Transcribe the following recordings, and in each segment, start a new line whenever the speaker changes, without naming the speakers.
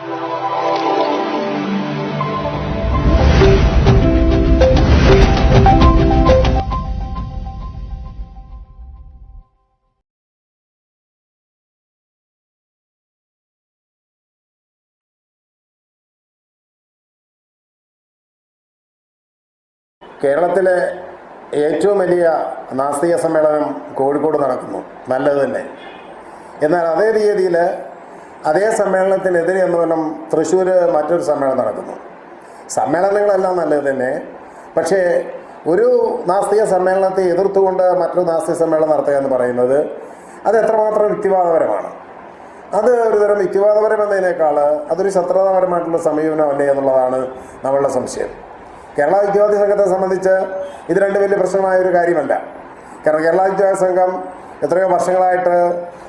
കേരളത്തിലെ ഏറ്റവും വലിയ നാസ്തിക സമ്മേളനം കോഴിക്കോട് നടക്കുന്നു. നല്ലത് തന്നെ. എന്നാൽ അതേ തീയതിയിൽ അതേ സമ്മേളനത്തിനെതിരെ എന്ന് പറഞ്ഞാൽ തൃശ്ശൂർ മറ്റൊരു സമ്മേളനം നടക്കുന്നു. സമ്മേളനങ്ങളെല്ലാം നല്ലത് തന്നെ. പക്ഷേ ഒരു നാസ്തിക സമ്മേളനത്തെ എതിർത്തുകൊണ്ട് മറ്റൊരു നാസ്തിക സമ്മേളനം നടത്തുക എന്ന് പറയുന്നത് അത് എത്രമാത്രം യുക്തിവാദപരമാണ്? അത് ഒരുതരം യുക്തിവാദപരം എന്നതിനേക്കാൾ അതൊരു ശത്രുതാപരമായിട്ടുള്ള സമീപനമല്ലേ എന്നുള്ളതാണ് നമ്മളുടെ സംശയം. കേരള വിദ്യാർത്ഥി സംഘത്തെ സംബന്ധിച്ച് ഇത് രണ്ട് വലിയ പ്രശ്നമായ ഒരു കാര്യമല്ല. കാരണം കേരള വിദ്യാർത്ഥി സംഘം എത്രയോ വർഷങ്ങളായിട്ട്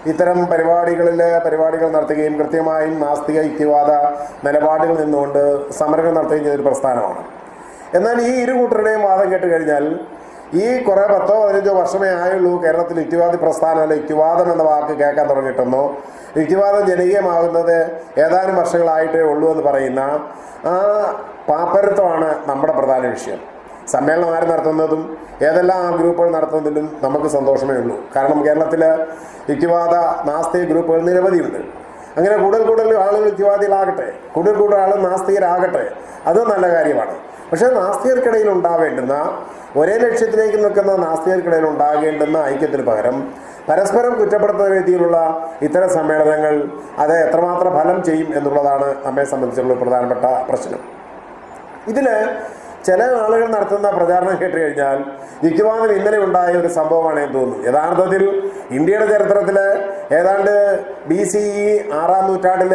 ഇത്തരം പരിപാടികളിൽ പരിപാടികൾ നടത്തുകയും കൃത്യമായും നാസ്തിക യുക്തിവാദ നിലപാടുകൾ നിന്നുകൊണ്ട് സമരങ്ങൾ നടത്തുകയും ചെയ്തൊരു പ്രസ്ഥാനമാണ്. എന്നാൽ ഈ ഇരു കൂട്ടരുടെയും വാദം കേട്ട് കഴിഞ്ഞാൽ ഈ കുറേ പത്തോ പതിനഞ്ചോ വർഷമേ ആയുള്ളൂ കേരളത്തിൽ യുക്തിവാദി പ്രസ്ഥാനം അല്ല യുക്തിവാദം എന്ന വാക്ക് കേൾക്കാൻ തുടങ്ങിയിട്ടെന്നോ. യുക്തിവാദം ജനകീയമാകുന്നത് ഏതാനും വർഷങ്ങളായിട്ടേ ഉള്ളൂ എന്ന് പറയുന്ന ആ പാപ്പരത്വമാണ് നമ്മുടെ പ്രധാന വിഷയം. സമ്മേളനം ആര് നടത്തുന്നതും ഏതെല്ലാം ഗ്രൂപ്പുകൾ നടത്തുന്നതിലും നമുക്ക് സന്തോഷമേ ഉള്ളൂ. കാരണം കേരളത്തിൽ യുക്തിവാദ നാസ്തിക ഗ്രൂപ്പുകൾ നിരവധിയുണ്ട്. അങ്ങനെ കൂടുതൽ കൂടുതൽ ആളുകൾ യുക്തിവാദികളാകട്ടെ കൂടുതൽ കൂടുതൽ ആളുകൾ നാസ്തികരാകട്ടെ അത് നല്ല കാര്യമാണ്. പക്ഷേ നാസ്തികർക്കിടയിൽ ഉണ്ടാവേണ്ടുന്ന ഒരേ ലക്ഷ്യത്തിലേക്ക് നിൽക്കുന്ന നാസ്തികർക്കിടയിൽ ഉണ്ടാകേണ്ടുന്ന ഐക്യത്തിന് പകരം പരസ്പരം കുറ്റപ്പെടുത്തുന്ന രീതിയിലുള്ള ഇത്തരം സമ്മേളനങ്ങൾ അത് എത്രമാത്രം ഫലം ചെയ്യും എന്നുള്ളതാണ് നമ്മെ സംബന്ധിച്ചുള്ള പ്രധാനപ്പെട്ട പ്രശ്നം. ഇതിൽ ചില ആളുകൾ നടത്തുന്ന പ്രചാരണം കേട്ട് കഴിഞ്ഞാൽ യുക്തിവാദം ഇന്നലെ ഉണ്ടായ ഒരു സംഭവമാണ് എന്ന് തോന്നുന്നു. യഥാർത്ഥത്തിൽ ഇന്ത്യയുടെ ചരിത്രത്തിൽ ഏതാണ്ട് ബി സി ഇ ആറാം നൂറ്റാണ്ടിൽ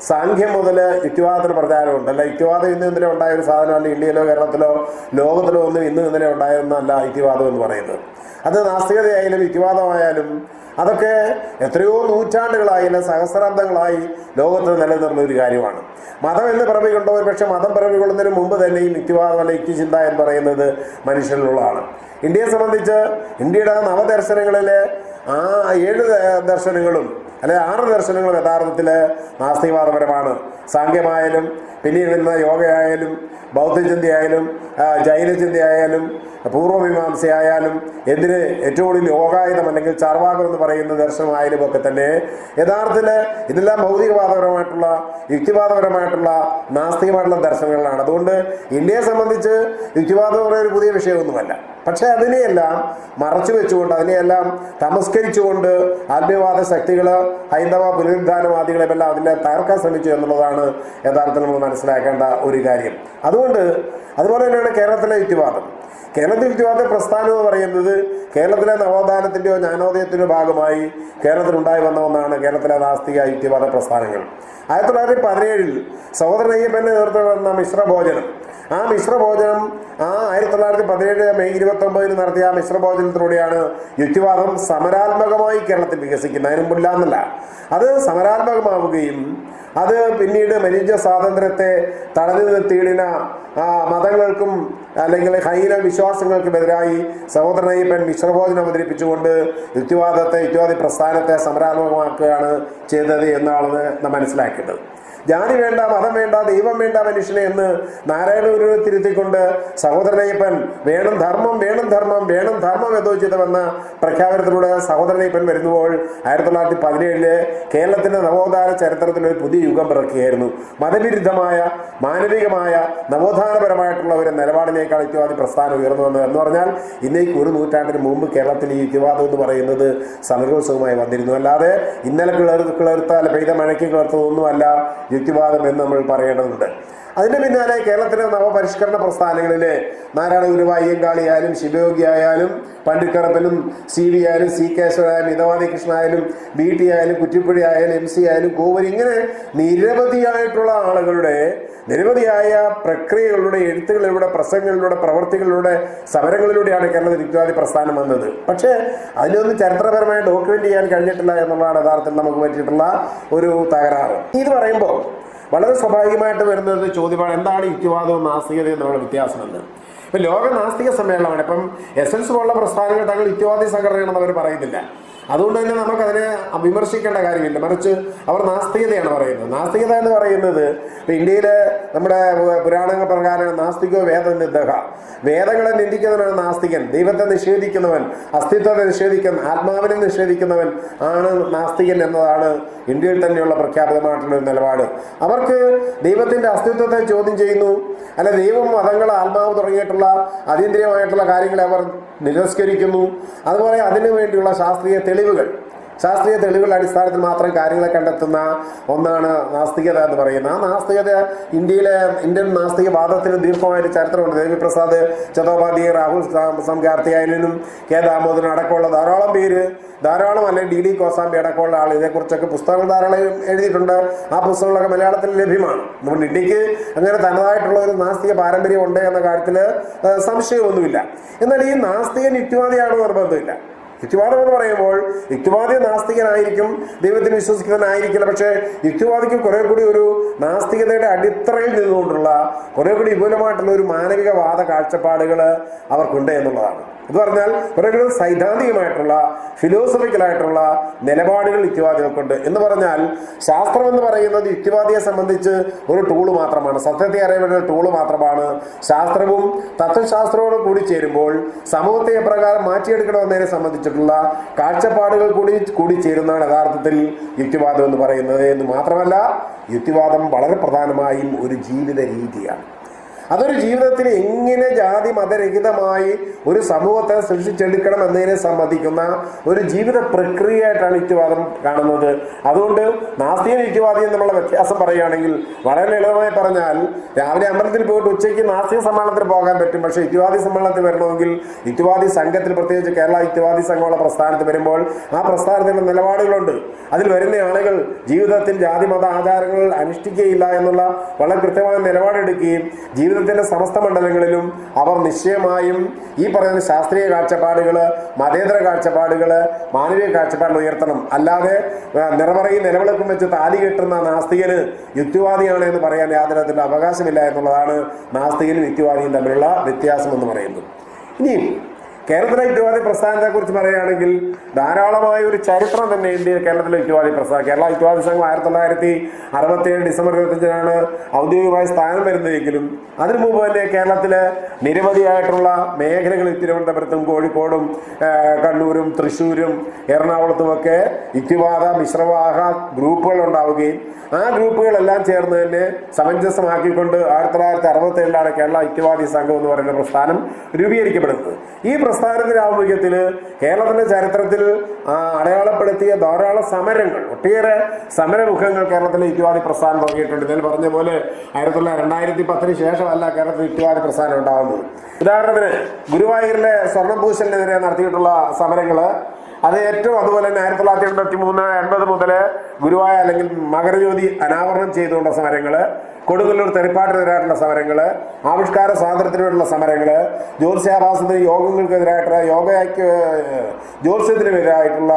സാഖ്യം മുതൽ യുക്തിവാദത്തിന് പ്രചാരമുണ്ട്. അല്ല യുക്തിവാദം ഇന്ന് ഇന്നലെ ഉണ്ടായ ഒരു സാധനമല്ല ഇന്ത്യയിലോ കേരളത്തിലോ ലോകത്തിലോ ഒന്നും ഇന്ന് ഇന്നലെ ഉണ്ടായിരുന്നല്ല യുക്തിവാദം എന്ന് പറയുന്നത്. അത് നാസ്തികതയായാലും യുക്തിവാദമായാലും അതൊക്കെ എത്രയോ നൂറ്റാണ്ടുകളായി സഹസ്രാബ്ദങ്ങളായി ലോകത്ത് നിലനിർന്ന ഒരു കാര്യമാണ്. മതം എന്ന് പിറവികൊണ്ടോ ഒരു പക്ഷേ മതം പിറവികൊള്ളുന്നതിന് മുമ്പ് തന്നെ ഈ യുക്തിവാദം അല്ല യുക്തിചിന്ത എന്ന് പറയുന്നത് മനുഷ്യനിലുള്ളതാണ് ഇന്ത്യയെ സംബന്ധിച്ച് ഇന്ത്യയുടെ നവദർശനങ്ങളിലെ ആ ഏഴ് ദർശനങ്ങളും അല്ലെ ആറ് ദർശനങ്ങളും യഥാർത്ഥത്തിൽ നാസ്തികവാദപരമാണ്. സാങ്ക്യമായാലും പിന്നീട് യോഗയായാലും ബൗദ്ധചിന്തയായാലും ജൈനചിന്തയായാലും പൂർവമീമാംസയായാലും എന്തിന് ഏറ്റവും കൂടുതൽ യോഗായുധം അല്ലെങ്കിൽ ചാർവാകം എന്ന് പറയുന്ന ദർശനമായാലും ഒക്കെ തന്നെ യഥാർത്ഥത്തിൽ ഇതെല്ലാം ഭൗതികവാദപരമായിട്ടുള്ള യുക്തിവാദപരമായിട്ടുള്ള നാസ്തികമായിട്ടുള്ള ദർശനങ്ങളാണ് അതുകൊണ്ട് ഇന്ത്യയെ സംബന്ധിച്ച് യുക്തിവാദം എന്ന് പറയുന്ന ഒരു പുതിയ വിഷയമൊന്നുമല്ല. പക്ഷേ അതിനെയെല്ലാം മറച്ചു വെച്ചുകൊണ്ട് അതിനെയെല്ലാം തമസ്കരിച്ചുകൊണ്ട് ആത്മീയവാദ ശക്തികൾ ഹൈന്ദവ പുനരുദ്ധാനവാദികളെല്ലാം അതിനെ തകർക്കാൻ ശ്രമിച്ചു എന്നുള്ളതാണ് യഥാർത്ഥത്തിൽ നമ്മൾ മനസ്സിലാക്കേണ്ട ഒരു കാര്യം. അതുകൊണ്ട് അതുപോലെ തന്നെയാണ് കേരളത്തിലെ യുക്തിവാദം. കേരളത്തിൽ യുക്തിവാദ പ്രസ്ഥാനം എന്ന് പറയുന്നത് കേരളത്തിലെ നവോത്ഥാനത്തിന്റെയോ ജ്ഞാനോദയത്തിന്റെയോ ഭാഗമായി കേരളത്തിലുണ്ടായി വന്ന ഒന്നാണ് കേരളത്തിലെ നാസ്തിക യുക്തിവാദ പ്രസ്ഥാനങ്ങൾ. ആയിരത്തി തൊള്ളായിരത്തി പതിനേഴിൽ സഹോദരൻ അയ്യപ്പന്റെ നേതൃത്വം വന്ന മിശ്രഭോജനം. ആ മിശ്രഭോജനം ആ ആയിരത്തി തൊള്ളായിരത്തി പതിനേഴ് മെയ് ഇരുപത്തി ഒമ്പതിന് നടത്തിയ ആ മിശ്രഭോജനത്തിലൂടെയാണ് യുക്തിവാദം സമരാത്മകമായി കേരളത്തിൽ വികസിക്കുന്നത്. അതിന് മുല്ലാന്നല്ല അത് സമരാത്മകമാവുകയും അത് പിന്നീട് മനുഷ്യ സ്വാതന്ത്ര്യത്തെ തടഞ്ഞു നിർത്തിയിടിന ആ, മതങ്ങൾക്കും അല്ലെങ്കിൽ ഹൈന വിശ്വാസങ്ങൾക്കുമെതിരായി സഹോദരനയ്യപ്പൻ മിശ്രഭോജനം അവതരിപ്പിച്ചുകൊണ്ട് യുക്തിവാദത്തെ യുക്തിവാദി പ്രസ്ഥാനത്തെ സമരാത്മകമാക്കുകയാണ് ചെയ്തത് എന്നാണ് നാം മനസ്സിലാക്കേണ്ടത്. ജാതി വേണ്ട മതം വേണ്ട ദൈവം വേണ്ട മനുഷ്യനെ എന്ന് നാരായണ ഗുരുവിനെ തിരുത്തിക്കൊണ്ട് സഹോദരനയ്യപ്പൻ വേണം ധർമ്മം വേണം ധർമ്മം വേണം ധർമ്മം യഥോചിതമെന്ന പ്രഖ്യാപനത്തിലൂടെ സഹോദരനയ്യപ്പൻ വരുമ്പോൾ ആയിരത്തി തൊള്ളായിരത്തി പതിനേഴിൽ കേരളത്തിന്റെ നവോത്ഥാന ചരിത്രത്തിൽ ഒരു പുതിയ യുഗം പിറക്കുകയായിരുന്നു. മതവിരുദ്ധമായ മാനവികമായ നവോത്ഥാനപരമായിട്ടുള്ള ഒരു നിലപാടിനേക്കാൾ യുക്തിവാദി പ്രസ്ഥാനം ഉയർന്നു വന്നത് എന്ന് പറഞ്ഞാൽ ഇന്നേക്ക് ഒരു നൂറ്റാണ്ടിന് മുമ്പ് കേരളത്തിൽ ഈ യുക്തിവാദം എന്ന് പറയുന്നത് സമരോത്സവമായി വന്നിരുന്നു. അല്ലാതെ ഇന്നലെ കിളർ കിളർത്ത അല്ല പെയ്ത മഴയ്ക്ക് കിളർത്തതൊന്നുമല്ല യുക്തിവാദം എന്ന് നമ്മൾ പറയേണ്ടതുണ്ട്. അതിന്റെ പിന്നാലെ കേരളത്തിലെ നവപരിഷ്കരണ പ്രസ്ഥാനങ്ങളിലെ നാരായണ ഗുരു അയ്യങ്കാളി ആയാലും ശിവയോഗി ആയാലും പണ്ടിക്കറപ്പനും സി വി ആയാലും സി കേശവനായാലും മിതവാദി കൃഷ്ണ ആയാലും ബി ടി ആയാലും കുറ്റിപ്പുഴി ആയാലും എം സി ആയാലും കോവരി ഇങ്ങനെ നിരവധിയായിട്ടുള്ള ആളുകളുടെ നിരവധിയായ പ്രക്രിയകളിലൂടെ എഴുത്തുകളിലൂടെ പ്രസംഗങ്ങളിലൂടെ പ്രവർത്തികളിലൂടെ സമരങ്ങളിലൂടെയാണ് കേരളത്തിൽ യുക്തിവാദി പ്രസ്ഥാനം വന്നത്. പക്ഷേ അതിനൊന്നും ചരിത്രപരമായി ഡോക്യുമെന്റ് ചെയ്യാൻ കഴിഞ്ഞിട്ടില്ല എന്നുള്ളതാണ് യഥാർത്ഥത്തിൽ നമുക്ക് പറ്റിയിട്ടുള്ള ഒരു തകരാറ്. ഇത് പറയുമ്പോൾ വളരെ സ്വാഭാവികമായിട്ട് വരുന്നത് ചോദ്യമാണ് എന്താണ് യുക്തിവാദവും നാസ്തികതയും തമ്മിലുള്ള വ്യത്യാസമെന്ന് ഇപ്പം ലോക നാസ്തിക സമ്മേളനമാണ്. ഇപ്പം എസ് എൻസ് പോലുള്ള പ്രസ്ഥാനങ്ങൾ തങ്ങൾ യുക്തിവാദി സംഘടനയാണെന്ന് അവർ പറയുന്നില്ല. അതുകൊണ്ട് തന്നെ നമുക്കതിനെ വിമർശിക്കേണ്ട കാര്യമില്ല. മറിച്ച് അവർ നാസ്തികതയാണ് പറയുന്നത്. നാസ്തികത എന്ന് പറയുന്നത് ഇന്ത്യയിലെ നമ്മുടെ പുരാണങ്ങൾ പ്രകാരം നാസ്തികോ വേദ നിന്ദക വേദങ്ങളെ നിന്ദിക്കുന്നവനാണ് നാസ്തികൻ. ദൈവത്തെ നിഷേധിക്കുന്നവൻ അസ്തിത്വത്തെ നിഷേധിക്കുന്ന ആത്മാവിനെ നിഷേധിക്കുന്നവൻ ആണ് നാസ്തികൻ എന്നതാണ് ഇന്ത്യയിൽ തന്നെയുള്ള പ്രഖ്യാപിതമായിട്ടുള്ള ഒരു നിലപാട്. അവർക്ക് ദൈവത്തിന്റെ അസ്തിത്വത്തെ ചോദ്യം ചെയ്യുന്നു. അല്ല ദൈവം മതങ്ങൾ ആത്മാവ് തുടങ്ങിയിട്ടുള്ള അതീന്ദ്രിയമായിട്ടുള്ള കാര്യങ്ങളെ അവർ നിരസ്കരിക്കുന്നു. അതുപോലെ അതിനു വേണ്ടിയുള്ള ശാസ്ത്രീയ തെളിവുകൾ. ശാസ്ത്രീയ തെളിവുകളുടെ അടിസ്ഥാനത്തിൽ മാത്രം കാര്യങ്ങളെ കണ്ടെത്തുന്ന ഒന്നാണ് നാസ്തികത എന്ന് പറയുന്നത്. ആ നാസ്തികത ഇന്ത്യയിലെ ഇന്ത്യൻ നാസ്തികവാദത്തിന് ദീർഘമായൊരു ചരിത്രമുണ്ട്. ദേവിപ്രസാദ് ചതോപാധ്യായ രാഹുൽ സംഘാർത്ഥിയായാലും കെ ദാമോദരൻ അടക്കമുള്ള ധാരാളം പേര് ധാരാളം അല്ലെങ്കിൽ ഡി ഡി കോസാമ്പി അടക്കമുള്ള ആൾ ഇതേക്കുറിച്ചൊക്കെ പുസ്തകങ്ങൾ ധാരാളം എഴുതിയിട്ടുണ്ട്. ആ പുസ്തകങ്ങളൊക്കെ മലയാളത്തിൽ ലഭ്യമാണ്. നമ്മുടെ ഇന്ത്യയ്ക്ക് അങ്ങനെ തനതായിട്ടുള്ള ഒരു നാസ്തിക പാരമ്പര്യം ഉണ്ട് എന്ന കാര്യത്തിൽ സംശയമൊന്നുമില്ല. എന്നാൽ ഈ നാസ്തിക നിത്യവാദിയാണ് നിർബന്ധമില്ല. യുക്തിവാദം എന്ന് പറയുമ്പോൾ യുക്തിവാദി നാസ്തികനായിരിക്കും ദൈവത്തിന് വിശ്വസിക്കുന്നവനായിരിക്കില്ല. പക്ഷേ യുക്തിവാദിക്ക് കുറെ കൂടി ഒരു നാസ്തികതയുടെ അടിത്തറയിൽ നിന്നുകൊണ്ടുള്ള കുറെ കൂടി വിപുലമായിട്ടുള്ള ഒരു മാനവികവാദ കാഴ്ചപ്പാടുകൾ അവർക്കുണ്ട് എന്നുള്ളതാണ്. എന്ന് പറഞ്ഞാൽ കൂടി സൈദ്ധാന്തികമായിട്ടുള്ള ഫിലോസഫിക്കലായിട്ടുള്ള നിലപാടുകൾ യുക്തിവാദികൾക്കുണ്ട് എന്ന് പറഞ്ഞാൽ ശാസ്ത്രം എന്ന് പറയുന്നത് യുക്തിവാദിയെ സംബന്ധിച്ച് ഒരു ടൂൾ മാത്രമാണ്. സത്യത്തെ അറിയാനുള്ള ടൂൾ മാത്രമാണ്. ശാസ്ത്രവും തത്വശാസ്ത്രവും കൂടി ചേരുമ്പോൾ സമൂഹത്തെ എപ്രകാരം മാറ്റിയെടുക്കണമെന്നതിനെ സംബന്ധിച്ചിട്ടുള്ള കാഴ്ചപ്പാടുകൾ കൂടി കൂടി ചേരുന്നതാണ് യഥാർത്ഥത്തിൽ യുക്തിവാദം എന്ന് പറയുന്നത്. എന്ന് മാത്രമല്ല യുക്തിവാദം വളരെ പ്രധാനമായും ഒരു ജീവിത രീതിയാണ്. അതൊരു ജീവിതത്തിൽ എങ്ങനെ ജാതി മതരഹിതമായി ഒരു സമൂഹത്തെ സൃഷ്ടിച്ചെടുക്കണം എന്നതിനെ സംബന്ധിക്കുന്ന ഒരു ജീവിത പ്രക്രിയയായിട്ടാണ് യുക്തിവാദം കാണുന്നത്. അതുകൊണ്ട് നാസ്തികൻ യുക്തിവാദിയും എന്നുള്ള വ്യത്യാസം പറയുകയാണെങ്കിൽ വളരെ ലളിതമായി പറഞ്ഞാൽ രാവിലെ അമ്പലത്തിൽ പോയിട്ട് ഉച്ചയ്ക്ക് നാസ്തിക സമ്മേളനത്തിൽ പോകാൻ പറ്റും. പക്ഷേ യുക്തിവാദി സമ്മേളനത്തിൽ വരണമെങ്കിൽ യുക്തിവാദി സംഘത്തിൽ പ്രത്യേകിച്ച് കേരള യുക്തിവാദി സംഘമുള്ള പ്രസ്ഥാനത്ത് വരുമ്പോൾ ആ പ്രസ്ഥാനത്തിന്റെ നിലപാടുകളുണ്ട്. അതിൽ വരുന്ന ആളുകൾ ജീവിതത്തിൽ ജാതി മത ആചാരങ്ങൾ അനുഷ്ഠിക്കുകയില്ല എന്നുള്ള വളരെ കൃത്യമായ നിലപാടെടുക്കുകയും ജീവിതത്തിന്റെ സമസ്ത മണ്ഡലങ്ങളിലും അവർ നിശ്ചയമായും ഈ പറയുന്ന ശാസ്ത്രീയ കാഴ്ചപ്പാടുകൾ മതേതര കാഴ്ചപ്പാടുകൾ മാനവീയ കാഴ്ചപ്പാടുകൾ ഉയർത്തണം. അല്ലാതെ നിറമറയും നിലവിളക്കും വെച്ച് താലി കെട്ടുന്ന നാസ്തികന് യുക്തിവാദിയാണ് എന്ന് പറയാൻ യാതൊരു അവകാശമില്ല എന്നുള്ളതാണ് നാസ്തികനും യുക്തിവാദിയും തമ്മിലുള്ള വ്യത്യാസം എന്ന് പറയുന്നത്. ഇനിയും കേരളത്തിലെ യുക്തിവാദി പ്രസ്ഥാനത്തെ കുറിച്ച് പറയുകയാണെങ്കിൽ ധാരാളമായ ഒരു ചരിത്രം തന്നെ ഇന്ത്യയിൽ കേരളത്തിലെ യുക്തിവാദി പ്രസ്ഥാനം കേരള യുക്തിവാദി സംഘം ആയിരത്തി തൊള്ളായിരത്തി അറുപത്തി ഏഴ് ഡിസംബർ ഇരുപത്തഞ്ചിനാണ് ഔദ്യോഗികമായി സ്ഥാനം വരുന്നതെങ്കിലും അതിനു മുമ്പ് തന്നെ കേരളത്തിലെ നിരവധിയായിട്ടുള്ള മേഖലകളിൽ തിരുവനന്തപുരത്തും കോഴിക്കോടും കണ്ണൂരും തൃശ്ശൂരും എറണാകുളത്തുമൊക്കെ യുക്തിവാദ മിശ്രവാഹ ഗ്രൂപ്പുകൾ ഉണ്ടാവുകയും ആ ഗ്രൂപ്പുകളെല്ലാം ചേർന്ന് തന്നെ സമഞ്ജസമാക്കിക്കൊണ്ട് ആയിരത്തി തൊള്ളായിരത്തി അറുപത്തി ഏഴിലാണ് കേരള യുക്തിവാദി സംഘം എന്ന് പറയുന്ന പ്രസ്ഥാനം രൂപീകരിക്കപ്പെടുന്നത്. ഈ പ്രസ്ഥാനത്തിന്റെ ആഭിമുഖ്യത്തിൽ കേരളത്തിന്റെ ചരിത്രത്തിൽ അടയാളപ്പെടുത്തിയ ധാരാളം സമരങ്ങൾ ഒട്ടേറെ സമരമുഖങ്ങൾ കേരളത്തിലെ യുക്തിവാദി പ്രസ്ഥാനം തുടങ്ങിയിട്ടുണ്ട്. ഇതിൽ പറഞ്ഞ പോലെ ആയിരത്തി തൊള്ളായിരത്തി രണ്ടായിരത്തി പത്തിന് ശേഷമല്ല കേരളത്തിൽ യുക്തിവാദി പ്രസ്ഥാനം ഉണ്ടാകുന്നത് ഉദാഹരണത്തിന് ഗുരുവായൂരിലെ സ്വർണഭൂഷണിനെതിരെ നടത്തിയിട്ടുള്ള സമരങ്ങൾ അത് ഏറ്റവും അതുപോലെ തന്നെ ആയിരത്തി തൊള്ളായിരത്തി എൺപത്തി മൂന്ന് എൺപത് മുതൽ ഗുരുവായ അല്ലെങ്കിൽ മകരജ്യോതി അനാവരണം ചെയ്തുകൊണ്ട സമരങ്ങൾ കൊടുങ്ങല്ലൂർ തെറിപ്പാട്ടിനെതിരായിട്ടുള്ള സമരങ്ങൾ ആവിഷ്കാര സ്വാതന്ത്ര്യത്തിനുള്ള സമരങ്ങൾ ജ്യോത്സ്യാഭാസത്തിന് യോഗങ്ങൾക്കെതിരായിട്ടുള്ള യോഗയ്ക്ക് ജ്യോത്സ്യത്തിനെതിരായിട്ടുള്ള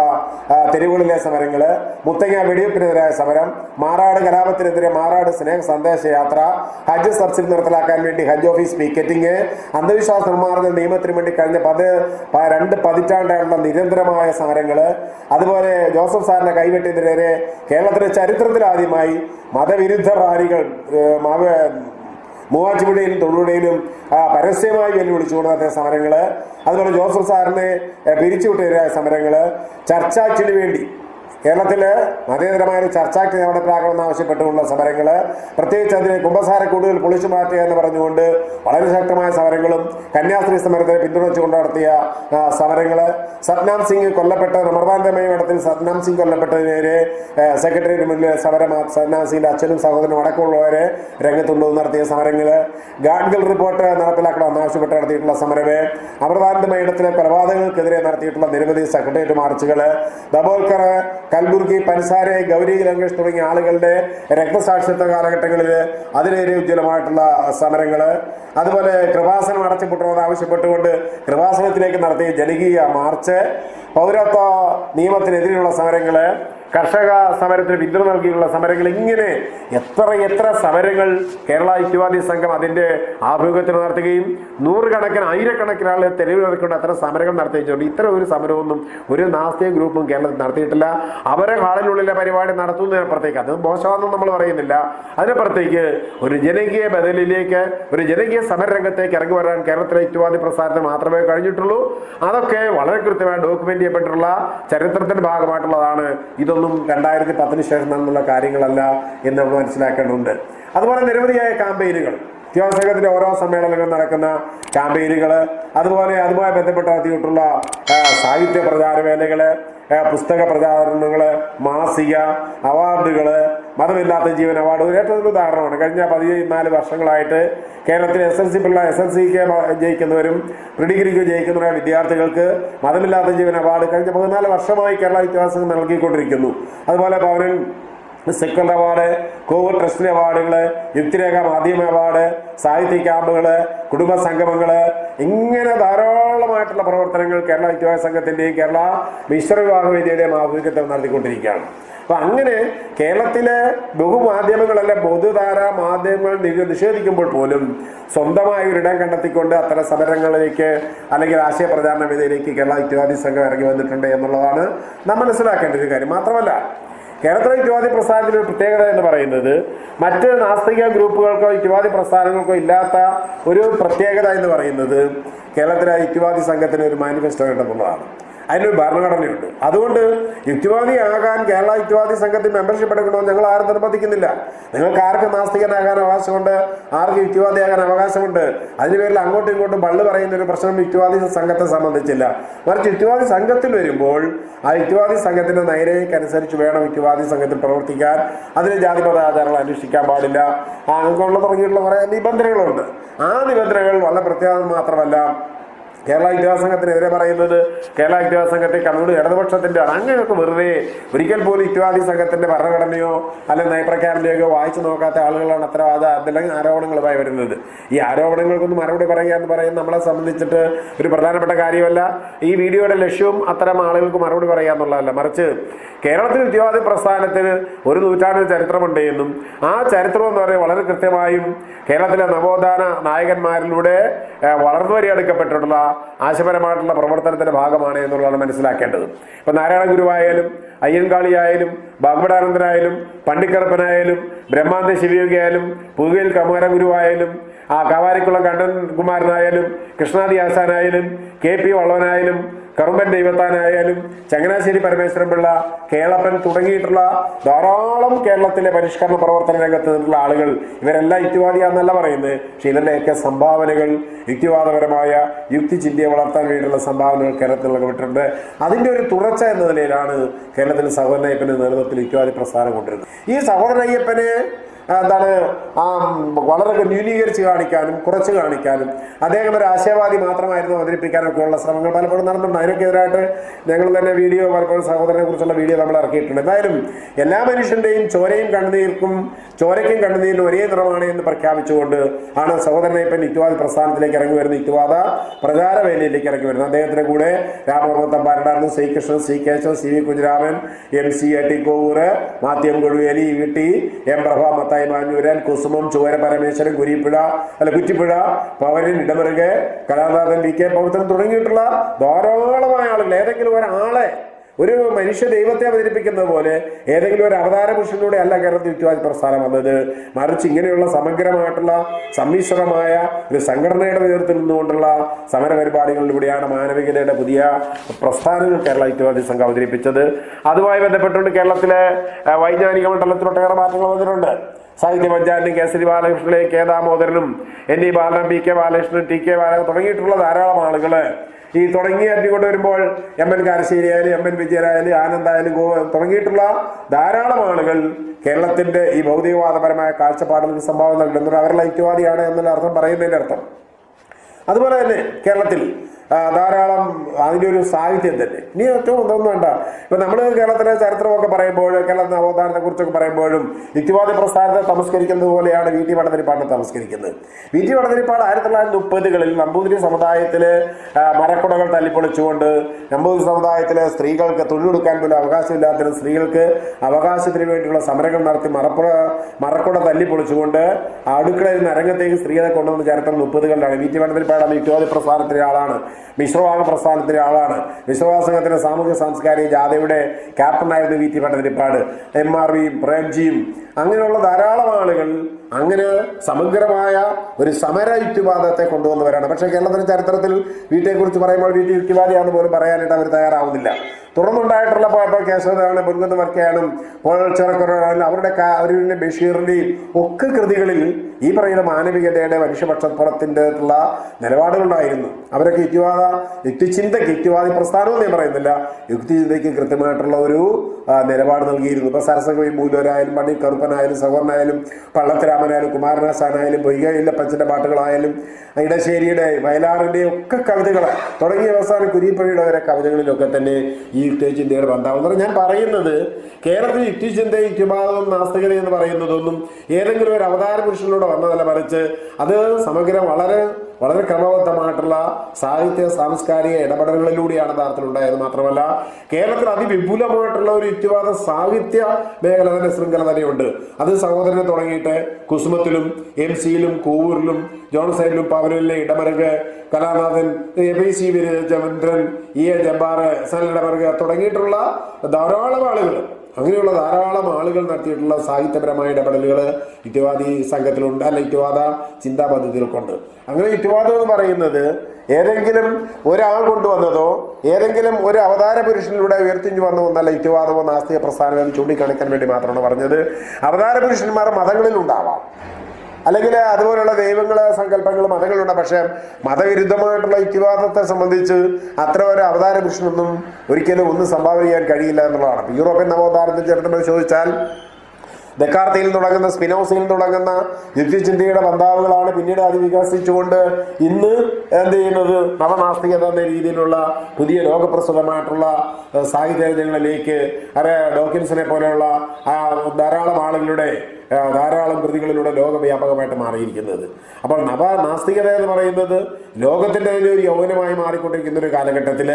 തെരുവുകളിലെ സമരങ്ങൾ മുത്തങ്ങ വെടിവെപ്പിനെതിരായ സമരം മാറാട് കലാപത്തിനെതിരെ മാറാട് സ്നേഹ സന്ദേശ യാത്ര ഹജ്ജ് സബ്സിഡി നിർത്തലാക്കാൻ വേണ്ടി ഹജ്ജ് ഓഫീസ് പിക്കറ്റിംഗ് അന്ധവിശ്വാസ നിർമ്മാർജന നിയമത്തിന് വേണ്ടി കഴിഞ്ഞ പത് രണ്ട് പതിറ്റാണ്ടായുള്ള നിരന്തരമായ സമരങ്ങൾ അതുപോലെ ജോസഫ് സാറിനെ കൈവെട്ടിയതിനെതിരെ കേരളത്തിലെ ചരിത്രത്തിലാദ്യമായി മതവിരുദ്ധ റാലികൾ മാവ- മൂവാറ്റുപുഴയിലും തൊടുപുഴയിലും പരസ്യമായി വെല്ലുവിളിച്ചുകൊണ്ട് നടത്തിയ സമരങ്ങൾ അതുപോലെ ജോസഫ് സാറിനെ ഏ, പിരിച്ചുവിട്ടതിരായ സമരങ്ങൾ ചർച്ചാക്കിന് വേണ്ടി കേരളത്തിൽ മതേതരമായ ഒരു ചർച്ചാക്ക് നടപ്പിലാക്കണമെന്ന് ആവശ്യപ്പെട്ടുകൊണ്ടുള്ള സമരങ്ങൾ പ്രത്യേകിച്ച് അതിന് കുമ്പസാര കൂടുതൽ പൊളിച്ചു മാറ്റുക എന്ന് പറഞ്ഞുകൊണ്ട് വളരെ ശക്തമായ സമരങ്ങളും കന്യാസ്ത്രീ സമരത്തെ പിന്തുണച്ചുകൊണ്ട് നടത്തിയ സമരങ്ങൾ സത്നാം സിംഗ് കൊല്ലപ്പെട്ട നമർവാന്തമായ മഠത്തിൽ സത്നാം സിംഗ് കൊല്ലപ്പെട്ടതിനെതിരെ സെക്രട്ടറിയേറ്റ് മുന്നിൽ സമരം സത്നാം സിംഗിന്റെ അച്ഛനും സഹോദരനും അടക്കമുള്ളവരെ രംഗത്തുണ്ടെന്ന് നടത്തിയ സമരങ്ങൾ ഗാഡ്ഗിൽ റിപ്പോർട്ട് നടപ്പിലാക്കണമെന്ന് ആവശ്യപ്പെട്ട് നടത്തിയിട്ടുള്ള സമരമേ അമൃതാനന്ദമയ ഇടത്തിലെ കൊലപാതകങ്ങൾക്കെതിരെ നടത്തിയിട്ടുള്ള നിരവധി സെക്രട്ടേറിയറ്റ് മാർച്ചുകൾ ദബോൽക്കർ കൽബുർഗി പൻസാരെ ഗൗരി ലങ്കേഷ് തുടങ്ങിയ ആളുകളുടെ രക്തസാക്ഷിത്വ കാലഘട്ടങ്ങളിൽ അതിലേറെ ഉജ്ജ്വലമായിട്ടുള്ള സമരങ്ങൾ. അതുപോലെ കൃപാസനം അടച്ചുപൂട്ടണമെന്ന് ആവശ്യപ്പെട്ടുകൊണ്ട് കൃപാസനത്തിലേക്ക് നടത്തിയ ജനകീയ മാർച്ച്. പൗരത്വ നിയമത്തിനെതിരെയുള്ള സമരങ്ങൾ കർഷക സമരത്തിന് പിന്തുണ നൽകിയുള്ള സമരങ്ങൾ ഇങ്ങനെ എത്ര എത്ര സമരങ്ങൾ കേരള ഐക്യവാദി സംഘം അതിന്റെ ആഭിമുഖ്യത്തിൽ നടത്തുകയും നൂറുകണക്കിന് ആയിരക്കണക്കിന് ആളുകൾ തെരുവിലിറക്കൊണ്ട് അത്ര സമരങ്ങൾ നടത്തിയിട്ടുണ്ട്. ഇത്തരം ഒരു സമരമൊന്നും ഒരു നാസ്തിക ഗ്രൂപ്പും കേരളത്തിൽ നടത്തിയിട്ടില്ല. അവരെ ഹാളിനുള്ളിലെ പരിപാടി നടത്തുന്നതിനപ്പുറത്തേക്ക് അത് മോശമാണെന്ന് നമ്മൾ പറയുന്നില്ല. അതിനപ്പുറത്തേക്ക് ഒരു ജനകീയ ബദലിലേക്ക് ഒരു ജനകീയ സമരരംഗത്തേക്ക് ഇറങ്ങി വരാൻ കേരളത്തിലെ ഐക്യവാദി പ്രസ്ഥാനത്തിന് മാത്രമേ കഴിഞ്ഞിട്ടുള്ളൂ. അതൊക്കെ വളരെ കൃത്യമായി ഡോക്യുമെന്റ് ചെയ്യപ്പെട്ടിട്ടുള്ള ചരിത്രത്തിന്റെ ഭാഗമായിട്ടുള്ളതാണ് ഇതൊന്നും രണ്ടായിരത്തി പത്തിന് ശേഷം നടന്നുള്ള കാര്യങ്ങളല്ല എന്ന് നമ്മൾ മനസ്സിലാക്കേണ്ടതുണ്ട്. അതുപോലെ നിരവധിയായ ക്യാമ്പയിനുകൾ ഉദ്യോഗസ്ഥത്തിന്റെ ഓരോ സമ്മേളനങ്ങൾ നടക്കുന്ന ക്യാമ്പയിനുകൾ അതുപോലെ അതുമായി ബന്ധപ്പെട്ട് നടത്തിയിട്ടുള്ള സാഹിത്യ പ്രചാരവേലകൾ പുസ്തക പ്രചാരണങ്ങൾ മാസിക അവാർഡുകൾ മതമില്ലാത്ത ജീവൻ അവാർഡ്. ഒരു ഏറ്റവും ഉദാഹരണമാണ്. കഴിഞ്ഞ പതിനാല് വർഷങ്ങളായിട്ട് കേരളത്തിലെ എസ് എൽ സി പിള്ള എസ് എൽ സിക്ക് ജയിക്കുന്നവരും പ്രിഡിഗ്രിക്ക് ജയിക്കുന്നവരായ വിദ്യാർത്ഥികൾക്ക് മതമില്ലാത്ത ജീവൻ അവാർഡ് കഴിഞ്ഞ പതിനാല് വർഷമായി കേരള വിദ്യാഭ്യാസം നൽകിക്കൊണ്ടിരിക്കുന്നു. അതുപോലെ ഭവനൻ സെക്കൻഡ് അവാർഡ് കോവിഡ് ട്രസ്റ്റിലെ അവാർഡുകൾ യുക്തിരേഖ മാധ്യമ അവാർഡ് സാഹിത്യ ക്യാമ്പുകൾ കുടുംബ സംഗമങ്ങൾ ഇങ്ങനെ ധാരാളമായിട്ടുള്ള പ്രവർത്തനങ്ങൾ കേരള വിദ്യാഭ്യാസ സംഘത്തിന്റെയും കേരള മിശ്ര വിവാഹ വേദിയുടെയും ആഭിമുഖ്യത്തിൽ നടത്തിക്കൊണ്ടിരിക്കുകയാണ്. അപ്പൊ അങ്ങനെ കേരളത്തിലെ ബഹുമാധ്യമങ്ങളല്ല പൊതുധാര മാധ്യമങ്ങൾ നിഷേ- നിഷേധിക്കുമ്പോൾ പോലും സ്വന്തമായി ഒരിടം കണ്ടെത്തിക്കൊണ്ട് അത്തരം സമരങ്ങളിലേക്ക് അല്ലെങ്കിൽ ആശയ പ്രചാരണ വേദിയിലേക്ക് കേരള വിദ്യാഭ്യാസ സംഘം ഇറങ്ങി വന്നിട്ടുണ്ട് എന്നുള്ളതാണ് നാം മനസ്സിലാക്കേണ്ട ഒരു കാര്യം. മാത്രമല്ല കേരളത്തിലെ യുക്തിവാദി പ്രസ്ഥാനത്തിന്റെ ഒരു പ്രത്യേകത എന്ന് പറയുന്നത് മറ്റ് നാസ്തിക ഗ്രൂപ്പുകൾക്കോ യുക്തിവാദി പ്രസ്ഥാനങ്ങൾക്കോ ഇല്ലാത്ത ഒരു പ്രത്യേകത എന്ന് പറയുന്നത് കേരളത്തിലെ യുക്തിവാദി സംഘത്തിന് ഒരു മാനിഫെസ്റ്റോ ഉണ്ടെന്നുള്ളതാണ് അതിനൊരു ഭരണഘടനയുണ്ട്. അതുകൊണ്ട് യുക്തിവാദി ആകാൻ കേരള യുക്തിവാദി സംഘത്തിൽ മെമ്പർഷിപ്പ് എടുക്കണമെന്ന് ഞങ്ങൾ ആരും നിർബന്ധിക്കുന്നില്ല. നിങ്ങൾക്ക് ആർക്ക് നാസ്തികനാകാൻ അവകാശമുണ്ട് ആർക്ക് യുക്തിവാദിയാകാൻ അവകാശമുണ്ട്. അതിന് പേരിൽ അങ്ങോട്ടും ഇങ്ങോട്ടും പള്ളു പറയുന്ന ഒരു പ്രശ്നം യുക്തിവാദി സംഘത്തെ സംബന്ധിച്ചില്ല. മറിച്ച് യുക്തിവാദി സംഘത്തിൽ വരുമ്പോൾ ആ യുക്തിവാദി സംഘത്തിന്റെ നൈരയ്ക്കനുസരിച്ച് വേണം യുക്തിവാദി സംഘത്തിൽ പ്രവർത്തിക്കാൻ. അതിന് ജാതിമത ആചാരങ്ങൾ അനുഷ്ഠിക്കാൻ പാടില്ല. ആ അങ്ങനെയുള്ള തുടങ്ങിയിട്ടുള്ള കുറേ നിബന്ധനകളുണ്ട്. ആ നിബന്ധനകൾ വളരെ പ്രത്യേകത മാത്രമല്ല കേരള വിദ്യാഭ്യാസ സംഘത്തിനെതിരെ പറയുന്നത് കേരള വിദ്യാഭ്യാസ സംഘത്തെ കണ്ണൂർ ഇടതുപക്ഷത്തിന്റെ ആണ് അങ്ങനെയൊക്കെ വെറുതെ ഒരിക്കൽ പോലും യുക്തിവാദി സംഘത്തിന്റെ ഭരണഘടനയോ അല്ലെങ്കിൽ നയപ്രഖ്യാപനയോ വായിച്ചു നോക്കാത്ത ആളുകളാണ് അത്ര അത് അതല്ലെങ്കിൽ ആരോപണങ്ങളുമായി വരുന്നത്. ഈ ആരോപണങ്ങൾക്കൊന്നും മറുപടി പറയുക എന്ന് പറയുന്നത് നമ്മളെ സംബന്ധിച്ചിട്ട് ഒരു പ്രധാനപ്പെട്ട കാര്യമല്ല. ഈ വീഡിയോയുടെ ലക്ഷ്യവും അത്തരം ആളുകൾക്ക് മറുപടി പറയുക എന്നുള്ളതല്ല. മറിച്ച് കേരളത്തിൽ യുക്തിവാദി പ്രസ്ഥാനത്തിന് ഒരു നൂറ്റാണ്ട് ചരിത്രമുണ്ട് എന്നും ആ ചരിത്രം എന്ന് പറയുന്നത് വളരെ കൃത്യമായും കേരളത്തിലെ നവോത്ഥാന നായകന്മാരിലൂടെ വളർന്നു വരികയെടുക്കപ്പെട്ടിട്ടുള്ള ആശയപരമായിട്ടുള്ള പ്രവർത്തനത്തിന്റെ ഭാഗമാണ് എന്നുള്ളതാണ് മനസ്സിലാക്കേണ്ടത്. ഇപ്പൊ നാരായണ ഗുരുവായാലും അയ്യൻകാളിയായാലും ബാഗ്ബടാനന്ദനായാലും പണ്ടിക്കറപ്പനായാലും ബ്രഹ്മാന്ത ശിവയോഗിയായാലും കമാര ഗുരുവായാലും ആ കാവാരിക്കുളം കണ്ഠൻ കുമാരനായാലും കൃഷ്ണാദി ആസാനായാലും കെ പി വള്ളവനായാലും കറുമ്പൻ ദൈവത്താനായാലും ചങ്ങനാശ്ശേരി പരമേശ്വരൻ പിള്ള കേളപ്പൻ തുടങ്ങിയിട്ടുള്ള ധാരാളം കേരളത്തിലെ പരിഷ്കരണ പ്രവർത്തന രംഗത്ത് നിന്നുള്ള ആളുകൾ. ഇവരെല്ലാം യുക്തിവാദിയാണെന്നല്ല പറയുന്നത്. പക്ഷെ ഇവരുടെയൊക്കെ സംഭാവനകൾ യുക്തിവാദപരമായ യുക്തിചിന്തയെ വളർത്താൻ വേണ്ടിയുള്ള സംഭാവനകൾ കേരളത്തിൽ നൽകപ്പെട്ടിട്ടുണ്ട് അതിന്റെ ഒരു തുടർച്ച എന്ന നിലയിലാണ് കേരളത്തിൽ സഹോദരൻ അയ്യപ്പന്റെ നേതൃത്വത്തിൽ യുക്തിവാദി പ്രസ്ഥാനം കൊണ്ടിരുന്നത് ഈ ആ, എന്താണ് ആ വളരെ ന്യൂനീകരിച്ച് കാണിക്കാനും കുറച്ച് കാണിക്കാനും അദ്ദേഹം ഒരു ആശയവാദി മാത്രമായിരുന്നു അവതരിപ്പിക്കാനൊക്കെയുള്ള ശ്രമങ്ങൾ പലപ്പോഴും നടന്നിട്ടുണ്ട്. അതിനൊക്കെതിരായിട്ട് ഞങ്ങൾ തന്നെ വീഡിയോ പലപ്പോഴും സഹോദരനെ കുറിച്ചുള്ള വീഡിയോ നമ്മൾ ഇറക്കിയിട്ടുണ്ട്. എന്തായാലും എല്ലാ മനുഷ്യന്റെയും ചോരയും കണ്ണുനീർക്കും ചോരയ്ക്കും കണ്ണുനീരിനും ഒരേ നിറമാണ് എന്ന് പ്രഖ്യാപിച്ചുകൊണ്ട് ആണ് സഹോദരനെ ഇപ്പം യുക്തിവാദി പ്രസ്ഥാനത്തിലേക്ക് ഇറങ്ങി വരുന്ന യുക്തിവാദ പ്രചാരവേലയിലേക്ക് ഇറങ്ങി വരുന്നത്. അദ്ദേഹത്തിന്റെ കൂടെ Ramavarma തമ്പാരുണ്ടായിരുന്നു. Sreekrishnan Sree Kesavan C V Kunjiraman M C A T Kovoor മാത്യം കൊഴുവേലി V T M Prabha Mathai Manjooran Kusumam ചുവര Parameswaran Kurippuzha അല്ല കുറ്റിപ്പുഴ പവനൻ ഇടമറുക് കലാനാഥൻ വി കെ പവിത്രൻ തുടങ്ങിയിട്ടുള്ള ധാരാളമായ ആളുകൾ ഏതെങ്കിലും ഒരാളെ ഒരു മനുഷ്യ ദൈവത്തെ അവതരിപ്പിക്കുന്നത് പോലെ ഏതെങ്കിലും ഒരു അവതാര പുരുഷനിലൂടെ അല്ല കേരളത്തിൽ യുക്തിവാദി പ്രസ്ഥാനം വന്നത്. മറിച്ച് ഇങ്ങനെയുള്ള സമഗ്രമായിട്ടുള്ള സമ്മിശ്രമായ ഒരു സംഘടനയുടെ നേതൃത്വത്തിൽ നിന്നുകൊണ്ടുള്ള സമര പരിപാടികളിലൂടെയാണ് മാനവികതയുടെ പുതിയ പ്രസ്ഥാനങ്ങൾ കേരള യുക്തിവാദി സംഘം അവതരിപ്പിച്ചത്. അതുമായി ബന്ധപ്പെട്ടുകൊണ്ട് കേരളത്തിലെ വൈജ്ഞാനിക മണ്ഡലത്തിൽ ഒട്ടേറെ മാറ്റങ്ങൾ വന്നിട്ടുണ്ട്. സാഹിത്യ പഞ്ചായത്തും കേസരി ബാലകൃഷ്ണനെ K ദാമോദരനും N E Balan P K Balakrishnan T K Balan തുടങ്ങിയിട്ടുള്ള ധാരാളം ആളുകൾ ഈ തുടങ്ങി എത്തിക്കൊണ്ട് വരുമ്പോൾ എം എൻ കാരശ്ശേരി ആയാലും എം എൻ വിജയനായാലും ആനന്ദായാലും ഗോ തുടങ്ങിയിട്ടുള്ള ധാരാളം ആളുകൾ കേരളത്തിന്റെ ഈ ഭൗതികവാദപരമായ കാഴ്ചപ്പാടിന് സംഭാവന നൽകുന്നുണ്ട്. അവരുടെ ഐക്യവാദിയാണ് എന്നുള്ള അർത്ഥം പറയുന്നതിന്റെ അർത്ഥം. അതുപോലെ തന്നെ കേരളത്തിൽ ധാരാളം അതിന്റെ ഒരു സാഹിത്യം തന്നെ. ഇനി ഏറ്റവും ഒന്നും വേണ്ട. ഇപ്പൊ നമ്മൾ കേരളത്തിലെ ചരിത്രമൊക്കെ പറയുമ്പോൾ കേരള നവോത്ഥാനത്തെ കുറിച്ചൊക്കെ പറയുമ്പോഴും യുക്തിവാദി പ്രസ്ഥാനത്തെ തമസ്കരിക്കുന്നത് പോലെയാണ് വി ടി വടതിരിപ്പാടിനെ തമസ്കരിക്കുന്നത്. വി ടി വടതിരിപ്പാട് ആയിരത്തി തൊള്ളായിരത്തി മുപ്പതുകളിൽ നമ്പൂതിരി സമുദായത്തിൽ മരക്കുടകൾ തല്ലിപ്പൊളിച്ചുകൊണ്ട് നമ്പൂതിരി സമുദായത്തിലെ സ്ത്രീകൾക്ക് തൊഴിലെടുക്കാൻ പോലും അവകാശമില്ലാത്ത സ്ത്രീകൾക്ക് അവകാശത്തിന് വേണ്ടിയുള്ള സമരങ്ങൾ നടത്തി മറപ്പുറ മറക്കുട തല്ലിപ്പൊളിച്ചുകൊണ്ട് അടുക്കളയിൽ നിന്ന് അരങ്ങത്തേക്ക് സ്ത്രീകളെ കൊണ്ടുവന്ന ചരിത്രം മുപ്പതുകളിലാണ്. വി ടി വടതിരിപ്പാട് അന്ന് യുക്തിവാദി പ്രസ്ഥാനത്തിലെ ആളാണ്. മിശ്രവാദ പ്രസ്ഥാനത്തിലെ ആളാണ്. മിശ്രവാദ സംഘത്തിന്റെ സാമൂഹ്യ സാംസ്കാരിക ജാഥയുടെ ക്യാപ്റ്റനായിരുന്നു V T Bhattathiripad M R വിയും പ്രേംജിയും. അങ്ങനെയുള്ള ധാരാളം ആളുകൾ അങ്ങനെ സമഗ്രമായ ഒരു സമര യുക്തിവാദത്തെ കൊണ്ടുവന്നവരാണ്. പക്ഷേ കേരളത്തിന്റെ ചരിത്രത്തിൽ വീട്ടിനെക്കുറിച്ച് പറയുമ്പോൾ വീട്ടിൽ യുക്തിവാദിയാണെന്ന് പോലും പറയാനായിട്ട് അവർ തയ്യാറാവുന്നില്ല. തുടർന്നുണ്ടായിട്ടുള്ള ഇപ്പോൾ കേശവനാണ് പൊൻകുന്ന് വർക്കയാനും പോൾ ചെറുക്കറാണ് അവരുടെ അവരുടെ ബഷീറിന്റെയും ഒക്കെ കൃതികളിൽ ഈ പറയുന്ന മാനവികതയുടെ മനുഷ്യപക്ഷപ്പുറത്തിന്റെതായിട്ടുള്ള നിലപാടുകളുണ്ടായിരുന്നു. അവരൊക്കെ യുക്തിവാദ യുക്തിചിന്തയ്ക്ക് യുക്തിവാദി പ്രസ്ഥാനവും ഞാൻ പറയുന്നില്ല. യുക്തിചിന്തയ്ക്ക് കൃത്യമായിട്ടുള്ള ഒരു നിലപാട് നൽകിയിരുന്നു. ഇപ്പൊ സരസകവി മൂലൂരായാലും പണി കറുപ്പനായാലും സഹോദരനായാലും പള്ളത്തരാമനായാലും കുമാരനാശാനായാലും പൊയ്കയില്ലപ്പച്ചന്റെ പാട്ടുകളായാലും ഇടശ്ശേരിയുടെ വയലാറിന്റെയും ഒക്കെ കവിതകൾ തുടങ്ങിയ അവസാനം കുരിപ്പഴിയുടെ വരെ കവിതകളിലൊക്കെ തന്നെ ഈ യുക്തിചിന്തയുടെ ബന്ധാവുന്നത് ഞാൻ പറയുന്നത് കേരളത്തിൽ യുക്തിചിന്ത യുക്തിവാദം നാസ്തികത എന്ന് പറയുന്നതൊന്നും ഏതെങ്കിലും ഒരു അവതാര പുരുഷനിലൂടെ വന്നതല്ല മറിച്ച് അത് സമഗ്രം വളരെ വളരെ ക്രമബദ്ധമായിട്ടുള്ള സാഹിത്യ സാംസ്കാരിക ഇടപെടലുകളിലൂടെയാണ് യഥാർത്ഥത്തിൽ ഉണ്ടായത് മാത്രമല്ല കേരളത്തിൽ അതിവിപുലമായിട്ടുള്ള ഒരു യുക്തിവാദ സാഹിത്യ മേഖല തന്നെ ശൃംഖല തന്നെയുണ്ട്. അത് സഹോദരനെ തുടങ്ങിയിട്ട് കുസുമത്തിലും എം സിയിലും കൂവൂരിലും ജോൺസൈനിലും പവനിലെ Idamaruku Kalanathan A P C വിരചന്ദ്രൻ E A Jabbar Sanal Idamaruku തുടങ്ങിയിട്ടുള്ള ധാരാളം ആളുകൾ അങ്ങനെയുള്ള ധാരാളം ആളുകൾ നടത്തിയിട്ടുള്ള സാഹിത്യപരമായ ഇടപെടലുകൾ ഇറ്റുവാദി സംഘത്തിലുണ്ട് അല്ല ഇറ്റുവാദ ചിന്താ പദ്ധതികൾക്കുണ്ട്. അങ്ങനെ ഇറ്റുവാദം എന്ന് പറയുന്നത് ഏതെങ്കിലും ഒരാൾ കൊണ്ടുവന്നതോ ഏതെങ്കിലും ഒരു അവതാര പുരുഷനിലൂടെ ഉയർത്തിഞ്ഞു വന്ന ഒന്നല്ല ഇറ്റുവാദമോ നാസ്തിക പ്രസ്ഥാനമോ എന്ന് ചൂണ്ടിക്കാണിക്കാൻ വേണ്ടി മാത്രമാണ് പറഞ്ഞത്. അവതാര പുരുഷന്മാർ മതങ്ങളിൽ ഉണ്ടാവാം അല്ലെങ്കിൽ അതുപോലുള്ള ദൈവങ്ങൾ സങ്കല്പങ്ങൾ മതങ്ങളുണ്ട്. പക്ഷേ മതവിരുദ്ധമായിട്ടുള്ള യുക്തിവാദത്തെ സംബന്ധിച്ച് അത്ര ഒരു അവതാര പുരുഷനൊന്നും ഒരിക്കലും ഒന്നും സംഭാവന ചെയ്യാൻ കഴിയില്ല എന്നുള്ളതാണ്. യൂറോപ്യൻ നവോത്ഥാനത്തിൽ ചേർത്ത് ചോദിച്ചാൽ ദക്കാർത്തയിൽ തുടങ്ങുന്ന സ്പിനോസയിൽ തുടങ്ങുന്ന യുക്തിചിന്തയുടെ ബന്ധാവുകളാണ് പിന്നീട് അത് വികസിച്ചുകൊണ്ട് ഇന്ന് എന്ത് ചെയ്യുന്നത്? നവനാസ്തികത എന്ന രീതിയിലുള്ള പുതിയ ലോകപ്രസിദ്ധമായിട്ടുള്ള സാഹിത്യ സാഹിത്യങ്ങളിലേക്ക് അറേ ഡോക്കിൻസിനെ പോലെയുള്ള ധാരാളം ആളുകളുടെ ധാരാളം കൃതികളിലൂടെ ലോകവ്യാപകമായിട്ട് മാറിയിരിക്കുന്നത്. അപ്പോൾ നവ നാസ്തികത എന്ന് പറയുന്നത് ലോകത്തിന്റെ തന്നെ ഒരു യൗവനമായി മാറിക്കൊണ്ടിരിക്കുന്ന ഒരു കാലഘട്ടത്തിൽ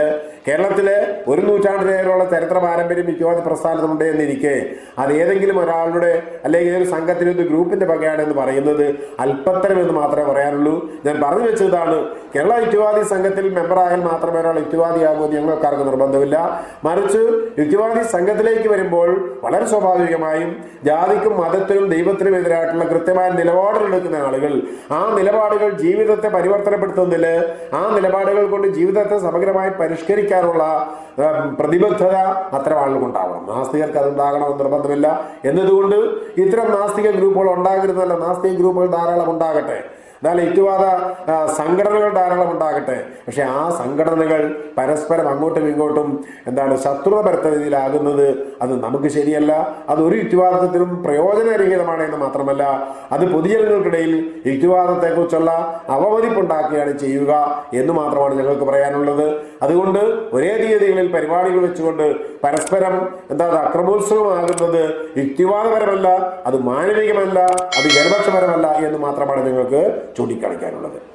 കേരളത്തിൽ ഒരു നൂറ്റാണ്ടിലേറെയുള്ള ചരിത്ര പാരമ്പര്യം മിക്കവാറും പ്രസ്ഥാനത്തിനുണ്ട് എന്നിരിക്കെ അത് ഏതെങ്കിലും ഒരാളുടെ അല്ലെങ്കിൽ ഒരു സംഘത്തിന്റെ ഒരു ഗ്രൂപ്പിന്റെ വകയാണ് എന്ന് പറയുന്നത് അല്പത്തരം എന്ന് മാത്രമേ പറയാനുള്ളൂ. ഞാൻ പറഞ്ഞു വെച്ചതാണ് കേരള യുക്തിവാദി സംഘത്തിൽ മെമ്പറായാൽ മാത്രമേ ഒരാൾ യുക്തിവാദിയാകുമെന്ന് ഞങ്ങൾക്കാർക്ക് നിർബന്ധമില്ല. മറിച്ച് യുക്തിവാദി സംഘത്തിലേക്ക് വരുമ്പോൾ വളരെ സ്വാഭാവികമായും ജാതിക്കും മതത്തിനും ദൈവത്തിനും എതിരായിട്ടുള്ള കൃത്യമായ നിലപാടുകൾ എടുക്കുന്ന ആളുകൾ ആ നിലപാടുകൾ ജീവിതത്തെ പരിവർത്തനപ്പെടുത്തുന്നതിൽ ആ നിലപാടുകൾ കൊണ്ട് ജീവിതത്തെ സമഗ്രമായി പരിഷ്കരിക്കാനുള്ള പ്രതിബദ്ധത അത്തരം ആളുകൾക്കുണ്ടാവണം നാസ്തികർക്ക് അതുണ്ടാകണമെന്ന് നിർബന്ധമില്ല. എന്നതുകൊണ്ട് ഇത്തരം നാസ്തിക ഗ്രൂപ്പുകൾ ഉണ്ടാകരുതല്ല നാസ്തിക ഗ്രൂപ്പുകൾ ധാരാളം ഉണ്ടാകട്ടെ. എന്നാൽ യുക്തിവാദ സംഘടനകൾ ധാരാളം ഉണ്ടാകട്ടെ. പക്ഷെ ആ സംഘടനകൾ പരസ്പരം അങ്ങോട്ടും ഇങ്ങോട്ടും എന്താണ് ശത്രുത പരത്ത രീതിയിലാകുന്നത് അത് നമുക്ക് ശരിയല്ല. അത് ഒരു യുക്തിവാദത്തിനും പ്രയോജനരഹിതമാണ് എന്ന് മാത്രമല്ല അത് പൊതുജനങ്ങൾക്കിടയിൽ യുക്തിവാദത്തെക്കുറിച്ചുള്ള അവമതിപ്പുണ്ടാക്കുകയാണ് ചെയ്യുക എന്ന് മാത്രമാണ് ഞങ്ങൾക്ക് പറയാനുള്ളത്. അതുകൊണ്ട് ഒരേ തീയതികളിൽ പരിപാടികൾ വെച്ചുകൊണ്ട് പരസ്പരം എന്താ അക്രമോത്സവമാകുന്നത് യുക്തിവാദപരമല്ല അത് മാനവികമല്ല അത് ജനപക്ഷപരമല്ല എന്ന് മാത്രമാണ് ഞങ്ങൾക്ക് ചൂണ്ടിക്കാണിക്കാനുള്ളത്.